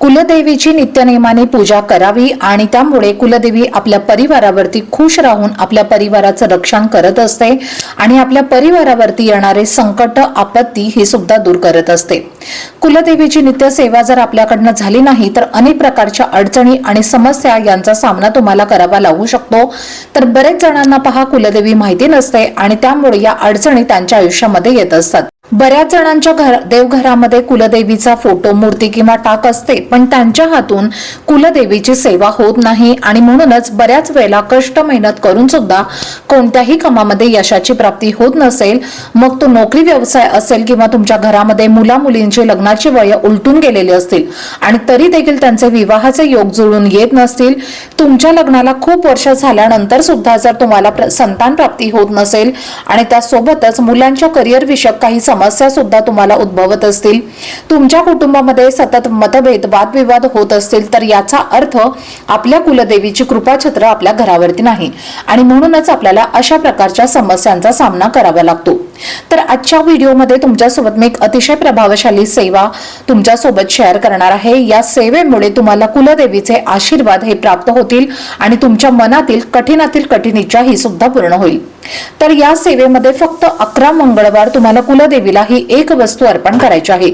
कुलदेवीची नित्यनेमाने पूजा करावी आणि त्यामुळे कुलदेवी आपल्या परिवारावरती खुश राहून आपल्या परिवाराचं रक्षण करत असते आणि आपल्या परिवारावरती येणारे संकट आपत्ती ही सुद्धा दूर करत असते. कुलदेवीची नित्य सेवा जर आपल्याकडनं झाली नाही तर अनेक प्रकारच्या अडचणी आणि समस्या यांचा सामना तुम्हाला करावा लागू शकतो. तर बरेच जणांना पहा कुलदेवी माहिती नसते आणि त्यामुळे या अडचणी त्यांच्या आयुष्यामध्ये येत असतात. बऱ्याच जणांच्या घर देवघरामध्ये कुलदेवीचा फोटो मूर्ती किंवा टाक असते पण त्यांच्या हातून कुलदेवीची सेवा होत नाही आणि म्हणूनच बऱ्याच वेळेला कष्ट मेहनत करून सुद्धा कोणत्याही कामामध्ये यशाची प्राप्ती होत नसेल. मग तो नोकरी व्यवसाय असेल किंवा तुमच्या घरामध्ये मुला मुलींची लग्नाची वय उलटून गेलेली असतील आणि तरी देखील त्यांचे विवाहाचे योग जुळून येत नसतील. तुमच्या लग्नाला खूप वर्ष झाल्यानंतर सुद्धा जर तुम्हाला संतान प्राप्ती होत नसेल आणि त्यासोबतच मुलांच्या करिअर विषयक काही समस्या सुद्धा तुम्हाला उद्भवत असतील. तुमच्या कुटुंबामध्ये सतत मतभेद वादविवाद होत असतील तर याचा अर्थ आपल्या कुलदेवीची कृपाछत्र आपल्या घरावरती नाही. आणि म्हणूनच आपल्याला अशा प्रकारच्या समस्यांचा सामना करावा लागतो. तर आजच्या व्हिडिओमध्ये तुमच्यासोबत मी एक अतिशय प्रभावशाली सेवा तुमच्यासोबत शेअर करणार आहे. या सेवेमुळे तुम्हाला कुलदेवीचे आशीर्वाद हे प्राप्त होतील आणि तुमच्या मनातील कठीणातील कठीण इच्छा ही सुद्धा पूर्ण होईल. तर या सेवेमध्ये फक्त अकरा मंगळवार तुम्हाला कुलदेवीला ही एक वस्तू अर्पण करायची आहे.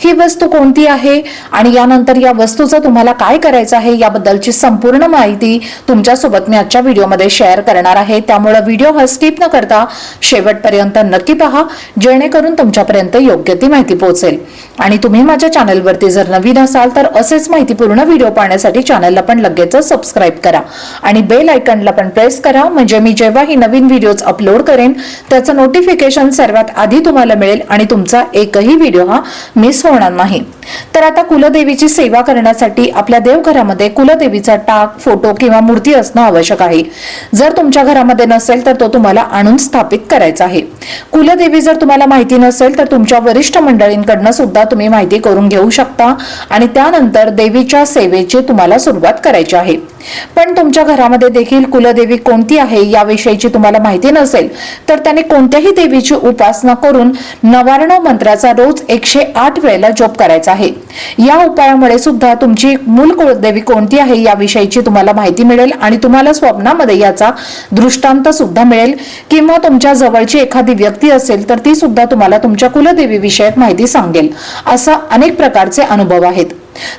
ही वस्तू कोणती आहे? आणि यानंतर या वस्तूचं तुम्हाला काय करायचं आहे? याबद्दलची संपूर्ण माहिती तुमच्यासोबत मी आजच्या व्हिडिओमध्ये शेअर करणार आहे. त्यामुळे व्हिडिओ हा स्किप न करता शेवटपर्यंत नक्की पहा जेणेकरून तुमच्यापर्यंत योग्य ती माहिती पोहोचेल. आणि तुम्ही माझ्या चॅनलवरती जर नवीन असाल तर असेच माहितीपूर्ण व्हिडिओ पाहण्यासाठी चॅनलला पण लगेच सबस्क्राईब करा. आणि बेल आयकनला पण प्रेस करा म्हणजे मी जेव्हा ही नवीन व्हिडिओज अपलोड करेन त्याचं नोटिफिकेशन सर्वात आधी तुम्हाला मिळेल आणि तुमचा एकही व्हिडिओ हा मिस होणार नाही. तर आता कुलदेवीची सेवा करण्यासाठी आपल्या देवघरामध्ये कुलदेवीचा टाक फोटो किंवा मूर्ती असणं आवश्यक आहे. जर तुमच्या घरामध्ये नसेल तर तो तुम्हाला आणून स्थापित करायचा आहे. कुलदेवी जर तुम्हाला माहिती नसेल तर तुमच्या वरिष्ठ मंडळींकडनं सुद्धा तुम्ही माहिती करून घेऊ शकता. आणि त्यानंतर देवीच्या सेवेची तुम्हाला सुरुवात करायची आहे. पण तुमच्या घरामध्ये देखील कुलदेवी कोणती आहे याविषयीची तुम्हाला माहिती नसेल तर त्याने कोणत्याही देवीची उपासना करून नवार्ण मंत्राचा रोज एकशे आठ वेळेला जप करायचा आहे. या उपायामुळे सुद्धा तुमची मूल कुलदेवी कोणती आहे याविषयीची तुम्हाला माहिती मिळेल आणि तुम्हाला स्वप्नामध्ये याचा दृष्टांत सुद्धा मिळेल. किंवा तुमच्या जवळची एखादी व्यक्ती असेल तर ती सुद्धा तुम्हाला तुमच्या कुलदेवी विषयक माहिती सांगेल. असा अनेक प्रकारचे अनुभव आहेत.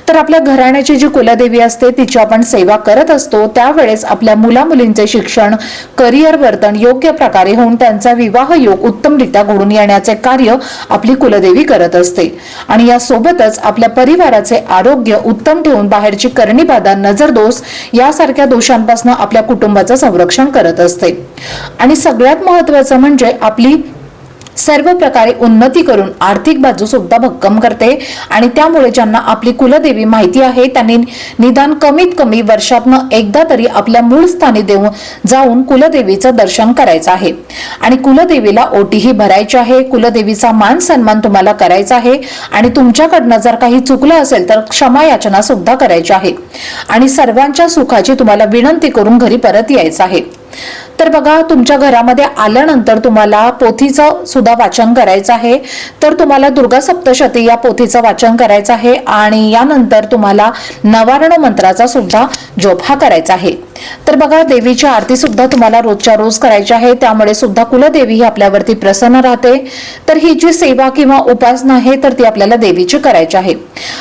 तर आपल्या घराण्याची जी कुलदेवी असते तिची आपण सेवा करत असतो. त्यावेळेस आपल्या मुला मुलींचे शिक्षण करिअर वर्तन योग्य प्रकारे होऊन त्यांचा विवाह योग उत्तमरित्या घडून येण्याचे कार्य आपली कुलदेवी करत असते. आणि यासोबतच आपल्या परिवाराचे आरोग्य उत्तम ठेवून बाहेरची करणीबाधा नजर दोष यासारख्या दोषांपासून आपल्या कुटुंबाचं संरक्षण करत असते. आणि सगळ्यात महत्वाचं म्हणजे आपली सर्व प्रकारे उन्नती करून आर्थिक बाजू सुद्धा भक्कम करते. आणि त्यामुळे ज्यांना आपली कुलदेवी माहिती आहे त्यांनी निदान कमीत कमी वर्षातनं एकदा तरी आपल्या मूळ स्थानी देऊन जाऊन कुलदेवीचं दर्शन करायचं आहे. आणि कुलदेवीला ओटीही भरायची आहे. कुलदेवीचा मान सन्मान तुम्हाला करायचा आहे. आणि तुमच्याकडनं जर काही चुकलं असेल तर क्षमा याचना सुद्धा करायची आहे. आणि सर्वांच्या सुखाची तुम्हाला विनंती करून घरी परत यायचं आहे. तर बघा तुमच्या घरामध्ये आल्यानंतर तुम्हाला पोथीचं सुद्धा वाचन करायचं आहे. तर तुम्हाला दुर्गा सप्तशती या पोथीचं वाचन करायचं आहे आणि यानंतर तुम्हाला नवारण मंत्राचा सुद्धा जोप हा करायचा आहे. तर बघा देवीची आरती सुद्धा तुम्हाला रोजच्या रोज करायची आहे. त्यामुळे सुद्धा कुलदेवी ही आपल्यावरती प्रसन्न राहते. तर ही जी सेवा किंवा उपासना आहे तर ती आपल्याला देवीची करायची आहे.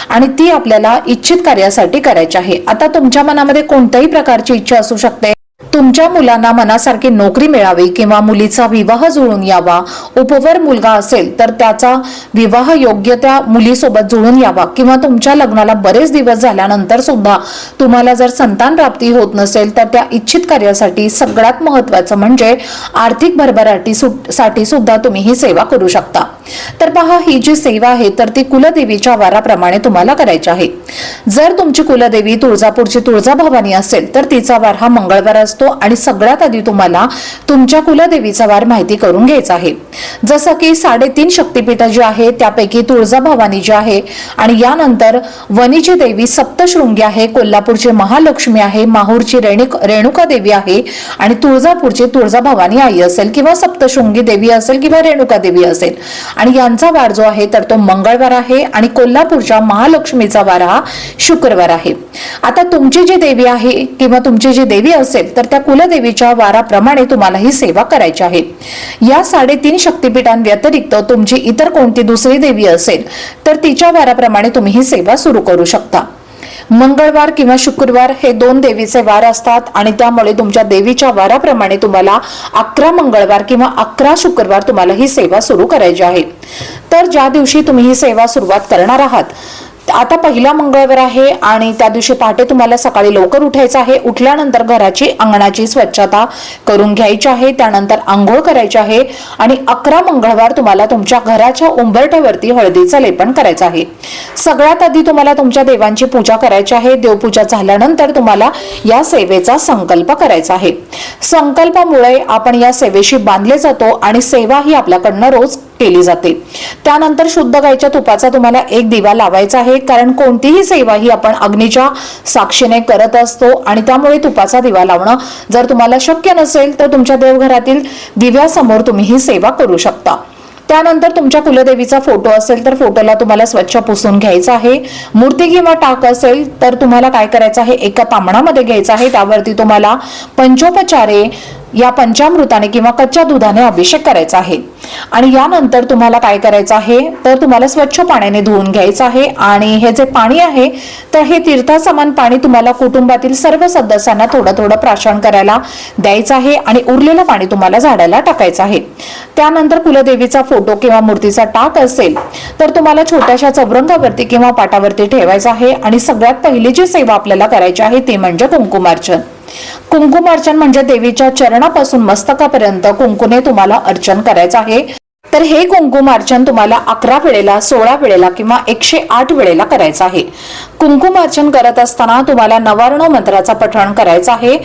आणि ती आपल्याला इच्छित कार्यासाठी करायची आहे. आता तुमच्या मनामध्ये कोणत्याही प्रकारची इच्छा असू शकते. तुमच्या मुलांना मनासारखी नोकरी मिळावी किंवा मुलीचा विवाह जुळून यावा उपवर मुलगा असेल तर त्याचा विवाह योग्य त्या मुलीसोबत जुळून यावा किंवा तुमच्या लग्नाला बरेच दिवस झाल्यानंतर सुद्धा तुम्हाला जर संतान प्राप्ती होत नसेल तर त्या इच्छित कार्यासाठी सगळ्यात महत्वाचं म्हणजे आर्थिक भरभराटी साठी सुद्धा तुम्ही ही सेवा करू शकता. तर पहा ही जी सेवा आहे तर ती कुलदेवीच्या वाराप्रमाणे तुम्हाला करायची आहे. जर तुमची कुलदेवी तुळजापूरची तुळजाभवानी असेल तर तिचा वार हा मंगळवार असतो. आणि सगळ्यात आधी तुम्हाला तुमच्या कुलदेवीचा वार माहिती करून घ्यायचा आहे. जसं की साडेतीन शक्तिपीठ जी आहे त्यापैकी तुळजाभवानी जी आहे आणि यानंतर वनीची देवी सप्तशृंगी आहे कोल्हापूरची महालक्ष्मी आहे माहूरची रेणुक रेणुका देवी आहे आणि तुळजापूरची तुळजाभवानी आई असेल किंवा सप्तशृंगी देवी असेल किंवा रेणुका देवी असेल. आणि यांचा वार जो आहे तर तो मंगळवार आहे आणि कोल्हापूरच्या महालक्ष्मीचा वार हा शुक्रवार आहे. आता तुमची जी देवी आहे किंवा तुमची जी देवी असेल तर त्या कुलदेवीच्या वाराप्रमाणे तुम्हाला ही सेवा करायची आहे. या साडेतीन शक्तीपीठांव्यतिरिक्त तुमची इतर कोणती दुसरी देवी असेल तर तिच्या वाराप्रमाणे तुम्ही ही सेवा सुरू करू शकता. मंगळवार किंवा शुक्रवार हे दोन देवीचे वार असतात आणि त्यामुळे तुमच्या देवीच्या वाराप्रमाणे तुम्हाला अकरा मंगळवार किंवा अकरा शुक्रवार तुम्हाला ही सेवा सुरू करायची आहे. तर ज्या दिवशी तुम्ही ही सेवा सुरुवात करणार आहात आता पहिला मंगळवार आहे आणि त्या दिवशी पहाटे तुम्हाला सकाळी लवकर उठायचं आहे. उठल्यानंतर घराची अंगणाची स्वच्छता करून घ्यायची आहे. त्यानंतर आंघोळ करायची आहे. आणि अकरा मंगळवार तुम्हाला तुमच्या घराच्या उंबरठ्यावरती हळदीचं लेपन करायचं आहे. सगळ्यात आधी तुम्हाला तुमच्या देवांची पूजा करायची आहे. देवपूजा झाल्यानंतर तुम्हाला या सेवेचा संकल्प करायचा आहे. संकल्पामुळे आपण या सेवेशी बांधले जातो आणि सेवा ही आपल्याकडनं रोज केली जाते. त्यानंतर शुद्ध गायच्या तुपाचा तुम्हाला एक दिवा लावायचा आहे कारण कोणतीही सेवा ही आपण अग्नीच्या साक्षीने करत असतो आणि त्यामुळे तुपाचा दिवा लावणं जर तुम्हाला शक्य नसेल तर तुमच्या देवघरातील दिव्यासमोर तुम्ही ही सेवा करू शकता. त्यानंतर तुमच्या कुलदेवीचा फोटो असेल तर फोटोला तुम्हाला स्वच्छ पुसून घ्यायचा आहे. मूर्ती किंवा टाक असेल तर तुम्हाला काय करायचं आहे? एका तांबणामध्ये घ्यायचं आहे. त्यावरती तुम्हाला पंचोपचारे या पंचामृताने किंवा कच्च्या दुधाने अभिषेक करायचा आहे. आणि यानंतर तुम्हाला काय करायचं आहे? तर तुम्हाला स्वच्छ पाण्याने धुवून घ्यायचं आहे आणि हे जे पाणी आहे तर हे तीर्थासमान पाणी तुम्हाला कुटुंबातील सर्व सदस्यांना थोडं थोडं प्राशन करायला द्यायचं आहे आणि उरलेलं पाणी तुम्हाला झाडाला टाकायचं आहे. त्यानंतर कुलदेवीचा फोटो किंवा मूर्तीचा टाक असेल तर तुम्हाला छोट्याशा चौरंगावरती किंवा पाटावरती ठेवायचं आहे आणि सगळ्यात पहिली जी सेवा आपल्याला करायची आहे ती म्हणजे कुंकुमार्चन. कुंकुमार्चन म्हणजे देवीच्या चरणापासून मस्तकापर्यंत कुंकुने तुम्हाला अर्चन करायचं आहे. तर हे कुंकुमार्चन तुम्हाला अकरा वेळेला सोळा वेळेला किंवा एकशे आठ वेळेला करायचं आहे. कुंकुमार्चन करत असताना तुम्हाला नवार्ण मंत्राचा पठण करायचं आहे.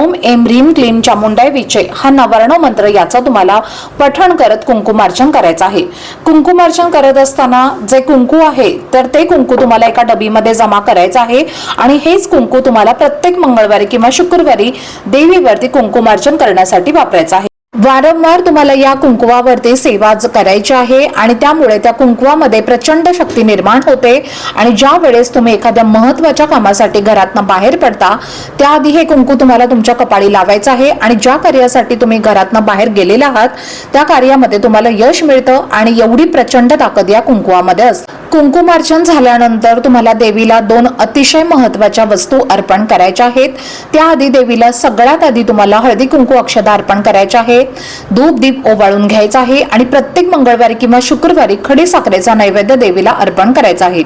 ओम एम रीम क्लीम चामुंडाय विचय हा नवर्ण मंत्र याचा तुम्हाला पठण करत कुंकुमार्चन करायचं आहे. कुंकुमार्चन करत असताना जे कुंकू आहे तर ते कुंकू तुम्हाला एका डबीमध्ये जमा करायचं आहे. आणि हेच कुंकू तुम्हाला प्रत्येक मंगळवारी किंवा शुक्रवारी देवीवरती कुंकुमार्चन करण्यासाठी वापरायचं आहे. वारंवार तुम्हाला या कुंकुवावरती सेवा करायची आहे आणि त्यामुळे त्या कुंकुवामध्ये प्रचंड शक्ती निर्माण होते. आणि ज्या वेळेस तुम्ही एखाद्या महत्त्वाच्या कामासाठी घरातनं बाहेर पडता त्याआधी हे कुंकू तुम्हाला तुमच्या कपाळी लावायचं आहे. आणि ज्या कार्यासाठी तुम्ही घरातनं बाहेर गेलेला आहात त्या कार्यामध्ये तुम्हाला यश मिळतं आणि एवढी प्रचंड ताकद या कुंकुवामध्ये असते. कुंकुमार्चन झाल्यानंतर तुम्हाला देवीला दोन अतिशय महत्त्वाच्या वस्तू अर्पण करायच्या आहेत. त्याआधी देवीला सगळ्यात आधी तुम्हाला हळदी कुंकू अक्षदा अर्पण करायच्या आहेत. धूप दीप ओवाळून घ्यायचा आहे आणि प्रत्येक मंगळवारी किंवा शुक्रवारी खडी साखरेचा नैवेद्य देवीला अर्पण करायचा आहे.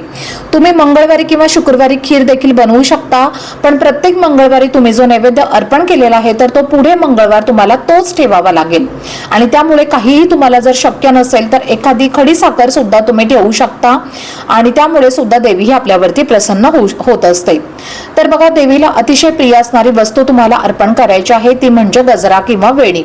तुम्ही मंगळवारी किंवा शुक्रवारी खीर देखील बनवू शकता पण प्रत्येक मंगळवारी तुम्ही जो नैवेद्य अर्पण केलेला आहे तर तो पुढे मंगळवार तुम्हाला तोच ठेवावा लागेल. आणि त्यामुळे काहीही तुम्हाला जर शक्य नसेल तर एखादी खडी साखर सुद्धा तुम्ही ठेवू शकता आणि त्यामुळे सुद्धा देवी ही आपल्यावरती प्रसन्न होऊ होत असते. तर बघा देवीला अतिशय प्रिय असणारी वस्तू तुम्हाला अर्पण करायची आहे ती म्हणजे गजरा किंवा वेणी.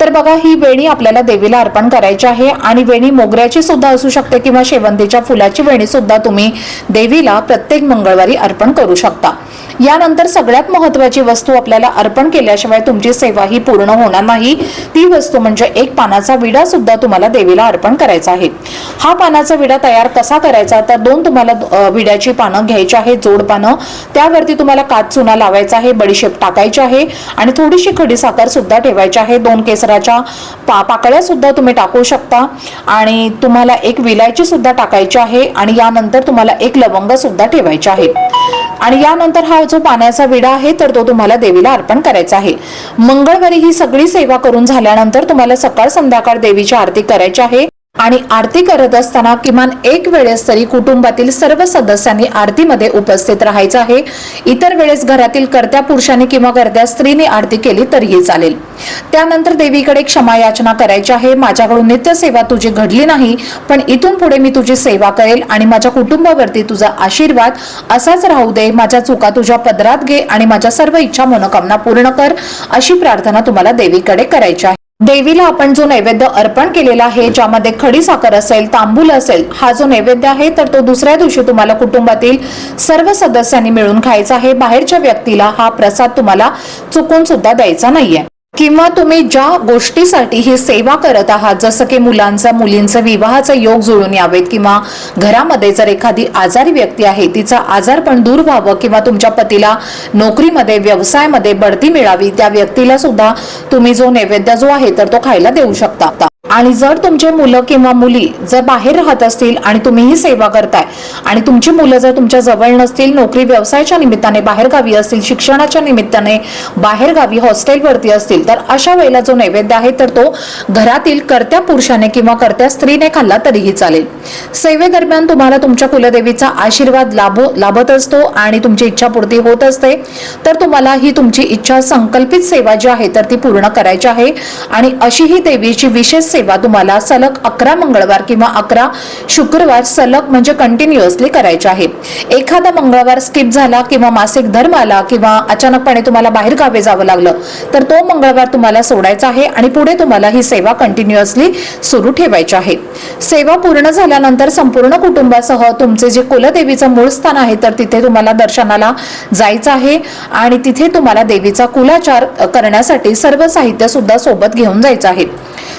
तर बघा ही वेणी आपल्याला देवीला अर्पण करायची आहे आणि वेणी मोगऱ्याची सुद्धा असू शकते किंवा शेवंतीच्या फुलाची वेणी सुद्धा तुम्ही देवीला प्रत्येक मंगळवारी अर्पण करू शकता. यानंतर सगळ्यात महत्वाची वस्तू आपल्याला अर्पण केल्याशिवाय तुमची सेवा ही पूर्ण होणार नाही. ती वस्तू म्हणजे एक पानाचा विडा सुद्धा तुम्हाला देवीला अर्पण करायचा आहे. हा पानाचा विडा तयार कसा करायचा? तर दोन तुम्हाला विड्याची पानं घ्यायची आहे जोड पानं. त्यावरती तुम्हाला काच चुना लावायचा आहे बडीशेप टाकायची आहे आणि थोडीशी खडी साखर सुद्धा ठेवायची आहे. दोन केसराच्या पा पाकळ्या सुद्धा तुम्ही टाकू शकता. आणि तुम्हाला एक विलायची सुद्धा टाकायची आहे आणि यानंतर तुम्हाला एक लवंग सुद्धा ठेवायचे आहे. आणि यानंतर हा जो पाण्याचा विडा आहे तर तो तुम्हाला देवीला अर्पण करायचा आहे. मंगळवारी ही सगळी सेवा करून झाल्यानंतर तुम्हाला सकाळ संध्याकाळ देवीची आरती करायची आहे. आणि आरती करत असताना किमान एक वेळेस तरी कुटुंबातील सर्व सदस्यांनी आरतीमध्ये उपस्थित राहायचं आहे. इतर वेळेस घरातील कर्त्या पुरुषांनी किंवा कर्त्या स्त्रीने आरती केली तरीही चालेल. त्यानंतर देवीकडे क्षमा याचना करायची आहे. माझ्याकडून नित्य सेवा तुझी घडली नाही पण इथून पुढे मी तुझी सेवा करेल आणि माझ्या कुटुंबावरती तुझा आशीर्वाद असाच राहू दे. माझ्या चुका तुझ्या पदरात घे आणि माझ्या सर्व इच्छा मनोकामना पूर्ण कर अशी प्रार्थना तुम्हाला देवीकडे करायची आहे. देवीला आपण जो नैवेद्य अर्पण केलेला आहे ज्यामध्ये खडी साखर असेल तांबूल असेल हा जो नैवेद्य आहे तर तो दुसऱ्या दिवशी तुम्हाला कुटुंबातील सर्व सदस्यांनी मिळून खायचा आहे. बाहेरच्या व्यक्तीला हा प्रसाद तुम्हाला चुकून सुद्धा द्यायचा नाहीये. किंवा तुम्ही ज्या गोष्टीसाठी ही सेवा करत आहात जसं की मुलांचा मुलींचा विवाहाचा योग जुळून यावेत किंवा घरामध्ये जर एखादी आजारी व्यक्ती आहे तिचा आजार पण दूर व्हावं किंवा तुमच्या पतीला नोकरीमध्ये व्यवसायामध्ये बढती मिळावी त्या व्यक्तीला सुद्धा तुम्ही जो नैवेद्य जो आहे तर तो खायला देऊ शकता. आणि जर तुमचे मुलं किंवा मुली जर बाहेर राहत असतील आणि तुम्ही ही सेवा करताय आणि तुमची मुलं जर तुमच्या जवळ नसतील नोकरी व्यवसायाच्या निमित्ताने बाहेरगावी असतील शिक्षणाच्या निमित्ताने बाहेरगावी हॉस्टेलवरती असतील तर अशा वेळेला जो नैवेद्य आहे तर तो घरातील कर्त्या पुरुषाने किंवा कर्त्या स्त्रीने खाल्ला तरीही चालेल. सेवेदरम्यान तुम्हाला तुमच्या कुलदेवीचा आशीर्वाद लाभो लाभत असतो आणि तुमची इच्छापूर्ती होत असते. तर तुम्हाला ही तुमची इच्छा संकल्पित सेवा जी आहे तर ती पूर्ण करायची आहे. आणि अशी ही देवीची विशेष सेवा तुम्हाला सलग अकरा मंगळवार किंवा अकरा शुक्रवार सलग म्हणजे कंटिन्युअसली करायची आहे. एखादा मंगळवार स्किप झाला किंवा मासिक धर्म आला किंवा अचानकपणे तुम्हाला बाहेर गावे जावं लागलं तर तो मंगळवार तुम्हाला सोडायचा आहे आणि पुढे तुम्हाला ही सेवा कंटिन्युअसली सुरू ठेवायची आहे. सेवा पूर्ण झाल्यानंतर संपूर्ण कुटुंबासह तुमचे जे कुलदेवीचं मूळ स्थान आहे तर तिथे तुम्हाला दर्शनाला जायचं आहे आणि तिथे तुम्हाला देवीचा कुलाचार करण्यासाठी सर्व साहित्य सुद्धा सोबत घेऊन जायचं आहे.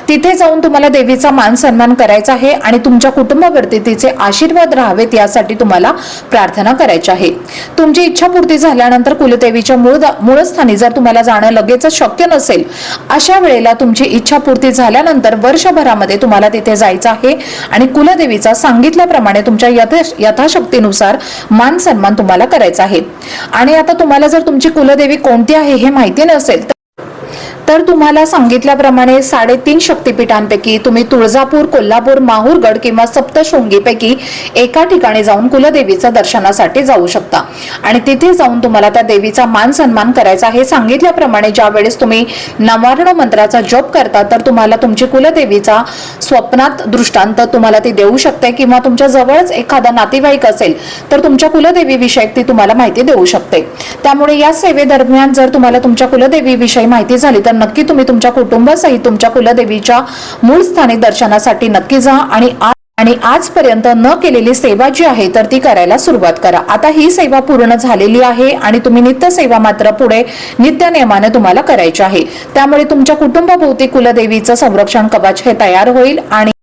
तिथे जाऊन तुम्हाला देवीचा मान सन्मान करायचा आहे आणि तुमच्या कुटुंबावरती तिचे आशीर्वाद राहावेत यासाठी तुम्हाला प्रार्थना करायची आहे. तुमची इच्छापूर्ती झाल्यानंतर कुलदेवीच्या मूळ मूळस्थानी जर तुम्हाला जाणं लगेच शक्य नसेल अशा वेळेला तुमची इच्छापूर्ती झाल्यानंतर वर्षभरामध्ये तुम्हाला तिथे जायचं आहे आणि कुलदेवीचा सांगितल्याप्रमाणे तुमच्या यथाशक्तीनुसार मान सन्मान तुम्हाला करायचा आहे. आणि आता तुम्हाला जर तुमची कुलदेवी कोणती आहे हे माहिती नसेल तर तुम्हाला सांगितल्याप्रमाणे साडेतीन शक्तिपीठांपैकी तुम्ही तुळजापूर कोल्हापूर माहूरगड किंवा सप्तशृंगीपैकी एका ठिकाणी जाऊन कुलदेवीच्या दर्शनासाठी जाऊ शकता. आणि तिथे जाऊन तुम्हाला त्या देवीचा मान सन्मान करायचा हे सांगितल्याप्रमाणे ज्या वेळेस तुम्ही नवार्ण मंत्राचा जप करता तर तुम्हाला तुमची कुलदेवीचा स्वप्नात दृष्टांत तुम्हाला ती देऊ शकते किंवा तुमच्या जवळच एखादा नातेवाईक असेल तर तुमच्या कुलदेवी विषयक ती तुम्हाला माहिती देऊ शकते. त्यामुळे या सेवेदरम्यान जर तुम्हाला तुमच्या कुलदेवी विषयी माहिती झाली तर नक्की तुम्ही तुमच्या कुटुंबासहित तुमच्या कुलदेवीच्या मूळ स्थानी दर्शनासाठी नक्की जा आणि आणि आजपर्यंत न केलेली सेवा जी आहे तर ती करायला सुरुवात करा. आता ही सेवा पूर्ण झालेली आहे आणि तुम्ही नित्य सेवा मात्र पुढे नित्य नियमाने तुम्हाला करायची आहे. त्यामुळे तुमच्या कुटुंबाभोवती कुलदेवीचं संरक्षण कवच हे तयार होईल आणि